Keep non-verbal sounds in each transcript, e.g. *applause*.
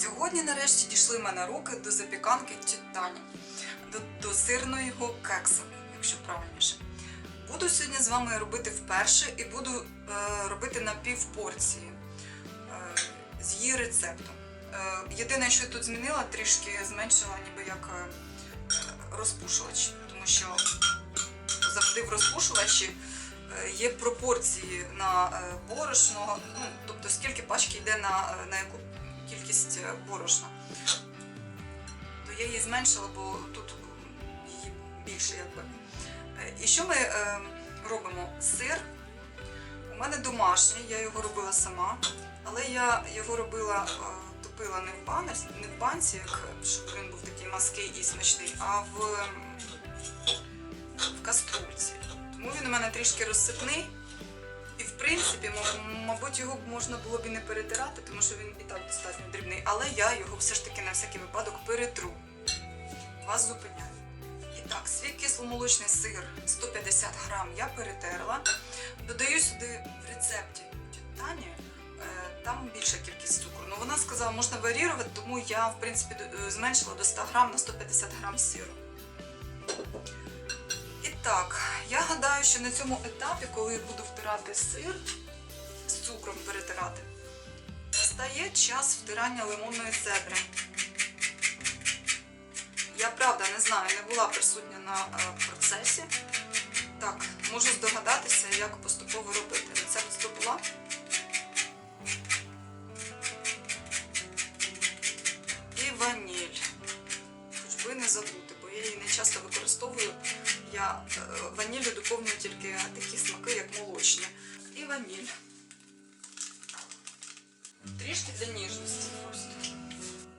сьогодні нарешті дійшли мене руки до запіканки тітані, до, до сирного кекса, якщо правильніше. Буду сьогодні з вами робити вперше і буду е, робити на пів порції е, з її рецепту. Е, єдине, що я тут змінила, трішки зменшила ніби як е, розпушувач, тому що завжди в розпушувачі е, є пропорції на е, борошно, ну, тобто скільки пачки йде на, е, на яку кількість е, борошна. То я її зменшила, бо тут її більше якби. Е, І що ми е, робимо? Сир. У мене домашній, я його робила сама, але я його робила, топила не в, банці, не в банці, щоб він був такий маский і смачний, а в, в каструльці. Тому він у мене трішки розсипний. І в принципі, мабуть, його можна було б і не перетирати, тому що він і так достатньо дрібний. Але я його все ж таки на всякий випадок перетру. Вас зупиняю. І так, свій кисломолочний сир 150 грам я перетерла. Додаю сюди в рецепті Тані, е, там більша кількість цукру. Ну вона сказала, можна варіювати, тому я в принципі е, зменшила до 100 грам на 150 грам сиру. Так, я гадаю, що на цьому етапі, коли я буду втирати сир, з цукром перетирати, стає час втирання лимонної цедри. Я правда не знаю, не була присутня на е, процесі. Так, можу здогадатися, як поступово робити. Рецепт здобула. І ваніль. Хоч би не забути, часто використовую. Я е, ваніллю доповнюю тільки такі смаки, як молочні. І ваніль. Трішки для ніжності просто.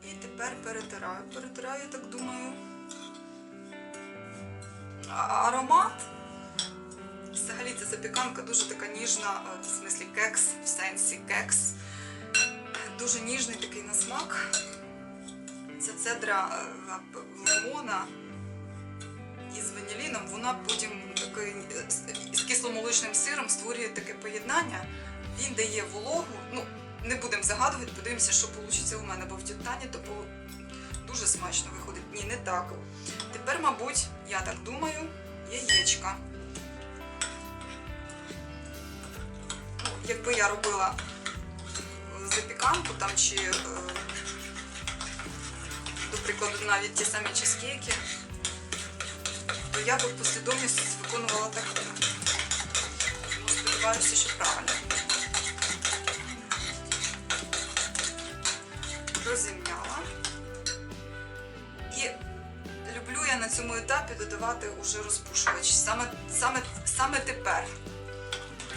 І тепер перетираю. Перетираю, я так думаю. Аромат. Взагалі ця запіканка дуже така ніжна, е, в смислі кекс, в сенсі кекс. Дуже ніжний такий на смак. Ця цедра е, лимона із ваніліном, вона потім такий, е, з- кисломолочним сиром створює таке поєднання. Він дає вологу. Ну, не будемо загадувати, подивимося, що вийде у мене, бо в тютані то дуже смачно виходить. Ні, не так. Тепер, мабуть, я так думаю, яєчка. Ну, якби я робила е, запіканку там чи, е, до прикладу, навіть ті самі чизкейки, я би послідовність виконувала так. Тому сподіваюся, що правильно. Розімняла. І люблю я на цьому етапі додавати уже розпушувач. Саме, саме, саме тепер.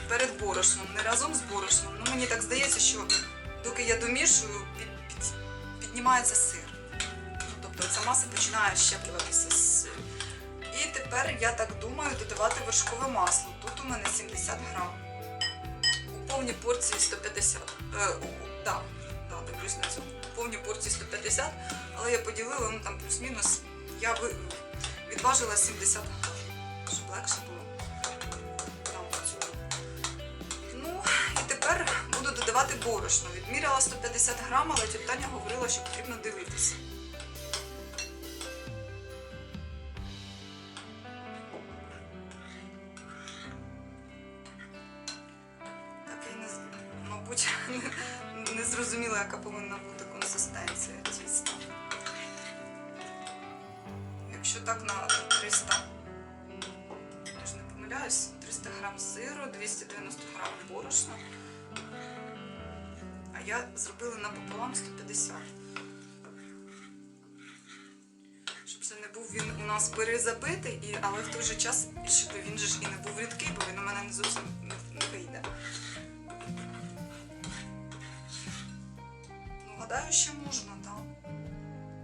Перед борошном, не разом з борошном. Ну мені так здається, що доки я домішую, під, під, піднімається сир. Ну, тобто ця маса починає щеплюватися тепер, я так думаю, додавати вершкове масло. Тут у мене 70 грам. У повній порції 150. Е, у, да, да, дивлюсь на цьому. У повній порції 150, але я поділила, ну там плюс-мінус. Я відважила 70 грам, щоб легше було. Ну, тепер буду додавати борошно. Відміряла 150 грам, але тітя Таня говорила, що потрібно дивитися. Зрозуміла, яка повинна бути консистенція тіста. Якщо так на 300, я ж не помиляюсь, 300 грам сиру, 290 грам борошна. А я зробила напополам 150. Щоб це не був він у нас перезабитий, але в той же час, щоб він же ж і не був рідкий, бо він у мене не зовсім не, вийде. Гадаю, що можна, так.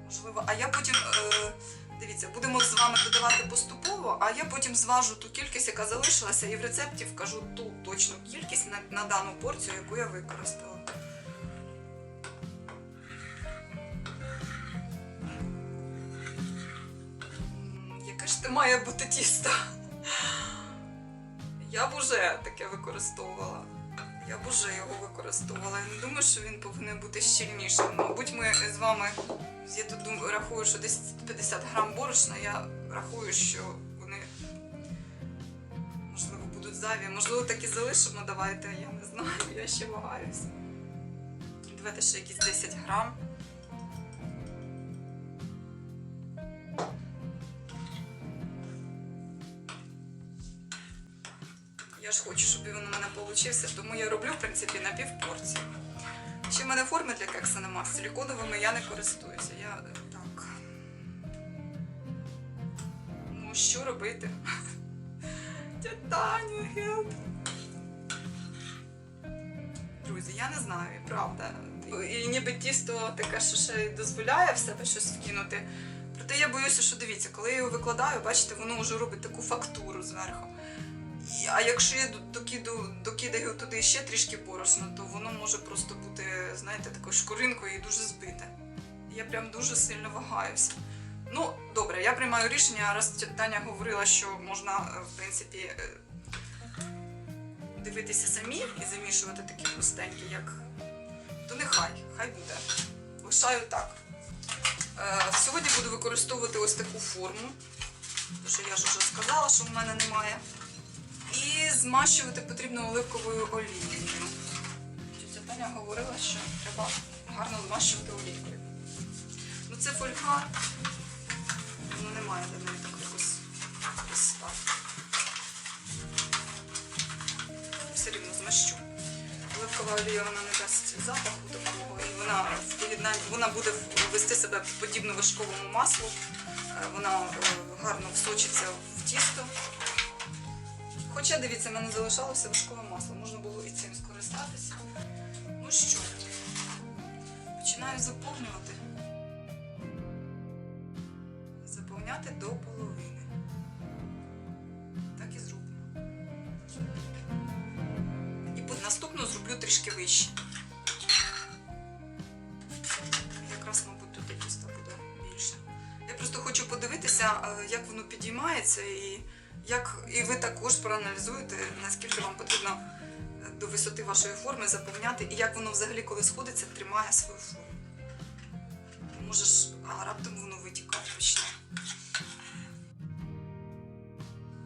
Можливо. А я потім, е, дивіться, будемо з вами додавати поступово, а я потім зважу ту кількість, яка залишилася, і в рецепті вкажу ту точну кількість на, на дану порцію, яку я використала. Яке ж ти має бути тісто? Я б уже таке використовувала. Я б уже його використовувала. Я не думаю, що він повинен бути щільнішим. Мабуть, ми з вами. Я тут думаю, рахую, що десь 50 грам борошна. Я рахую, що вони можливо будуть зайві. Можливо, так і залишимо. Давайте, я не знаю, я ще вагаюся. Давайте ще якісь 10 грам. Я ж хочу, щоб він у мене получився, тому я роблю, в принципі, на півпорції. Ще в мене форми для кекса нема. Силіконовими я не користуюся. Я е, так. Ну, що робити? *laughs* Тетаню, гелп. Друзі, я не знаю, правда. І ніби тісто таке, що ще дозволяє в себе щось вкинути. Проте я боюся, що дивіться, коли я його викладаю, бачите, воно вже робить таку фактуру зверху. А якщо я докиду, докидаю туди ще трішки борошна, то воно може просто бути, знаєте, такою шкуринкою і дуже збите. Я прям дуже сильно вагаюся. Ну, добре, я приймаю рішення, раз Таня говорила, що можна, е, в принципі, е, дивитися самі і замішувати такі простенькі, як. То нехай, хай буде. Лишаю так. Е, сьогодні буду використовувати ось таку форму, тому що я ж вже сказала, що в мене немає. Змащувати потрібно оливковою олією. Тетя Таня говорила, що треба гарно змащувати олійкою. Ну це фольга, ну немає для неї так якось ось. Все рівно змащу. Оливкова олія вона не дасть запаху такого, і вона вона буде вести себе подібно вершковому маслу. Е, Вона е, гарно всочиться в тісто. Хоча, дивіться, в мене залишалося вершкове масло, можна було і цим скористатися. Ну що, починаю заповнювати. Заповняти до половини. Так і зроблю. І наступну зроблю трішки вище. Якраз, мабуть, тут і буде більше. Я просто хочу подивитися, е, як воно підіймається і як і ви також проаналізуєте, наскільки вам потрібно е, до висоти вашої форми заповняти, і як воно взагалі, коли сходиться, тримає свою форму. Може ж, а раптом воно витікати почне.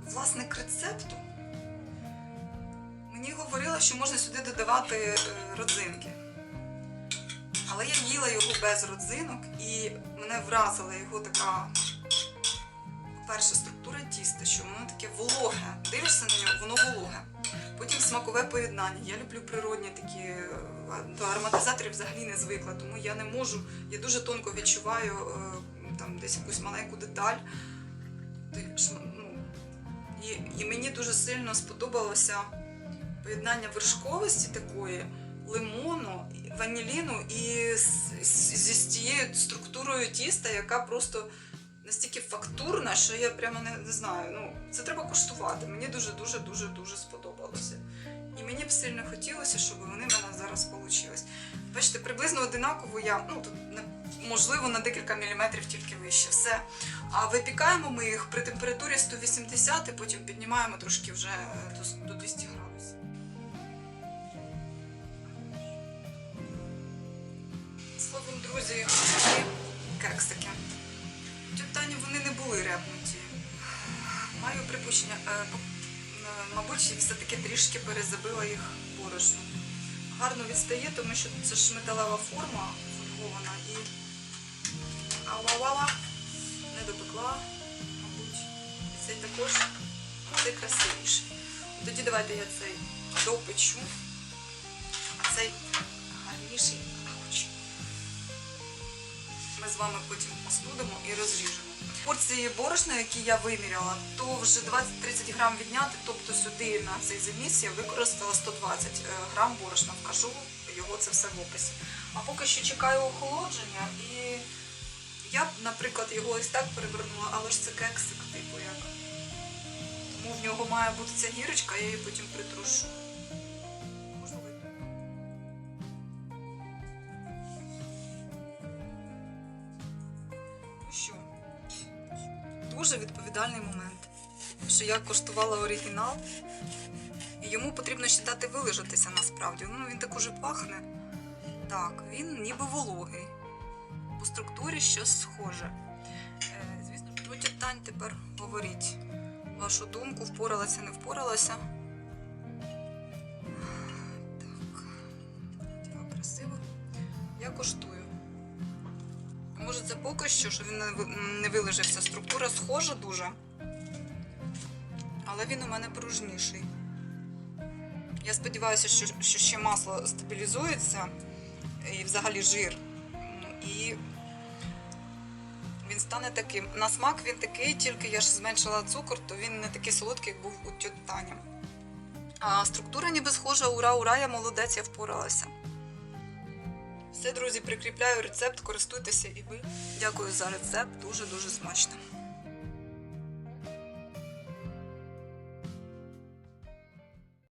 Власник рецепту мені говорила, що можна сюди додавати е, родзинки. Але я їла його без родзинок і мене вразила його така перша структура тіста, що воно таке вологе. Дивишся на нього, воно вологе. Потім смакове поєднання. Я люблю природні такі е, до ароматизаторів взагалі не звикла, тому я не можу. Я дуже тонко відчуваю е, там десь якусь маленьку деталь. Ну, І, і мені дуже сильно сподобалося поєднання вершковості такої, лимону, ваніліну і з, з, зі тією структурою тіста, яка просто настільки фактурна, що я прямо не, не знаю. Ну, це треба куштувати. Мені дуже дуже дуже сподобалося. І мені б сильно хотілося, щоб вони в мене зараз вийшли. Бачите, приблизно одинаково я, ну тут можливо на декілька міліметрів тільки вище. Все. А випікаємо ми їх при температурі 180, і потім піднімаємо трошки вже до, до 200 градусів. Словом, друзі, кексики. Тютані вони не були репнуті. Маю припущення, е, е, мабуть, все-таки трішки перезабила їх борошном. Гарно відстає, тому що це ж металева форма фольгована і ала-ла не допекла, мабуть. І цей також цей красивіший. Тоді давайте я цей допечу, а цей гарніший. Ми з вами потім остудимо і розріжемо. Порції борошна, які я виміряла, то вже 20-30 грам відняти, тобто сюди на цей заміс я використала 120 е, грам борошна. Вкажу його це все в описі. А поки що чекаю охолодження і я б, наприклад, його ось так перевернула, але ж це кексик, типу як. Тому в нього має бути ця гірочка, я її потім притрушу. Дуже відповідальний момент, що я коштувала оригінал І йому потрібно ще дати вилежатися насправді. Ну, він так уже пахне. Так, він ніби вологий. По структурі щось схоже. Е, звісно, ж, про тітань тепер говоріть. Вашу думку, впоралася, не впоралася. Так. Красиво. Я коштую. Може, це поки що, що він не ви- не вилежався. Структура схожа дуже. Але він у мене пружніший. Я сподіваюся, що, що ще масло стабілізується і взагалі жир. І він стане таким. На смак він такий, тільки я ж зменшила цукор, то він не такий солодкий, як був у тьоті Тані. А структура ніби схожа, ура, ура, я молодець, я впоралася. Все, друзі, прикріпляю рецепт, користуйтеся і ви. Дякую за рецепт, дуже-дуже смачно.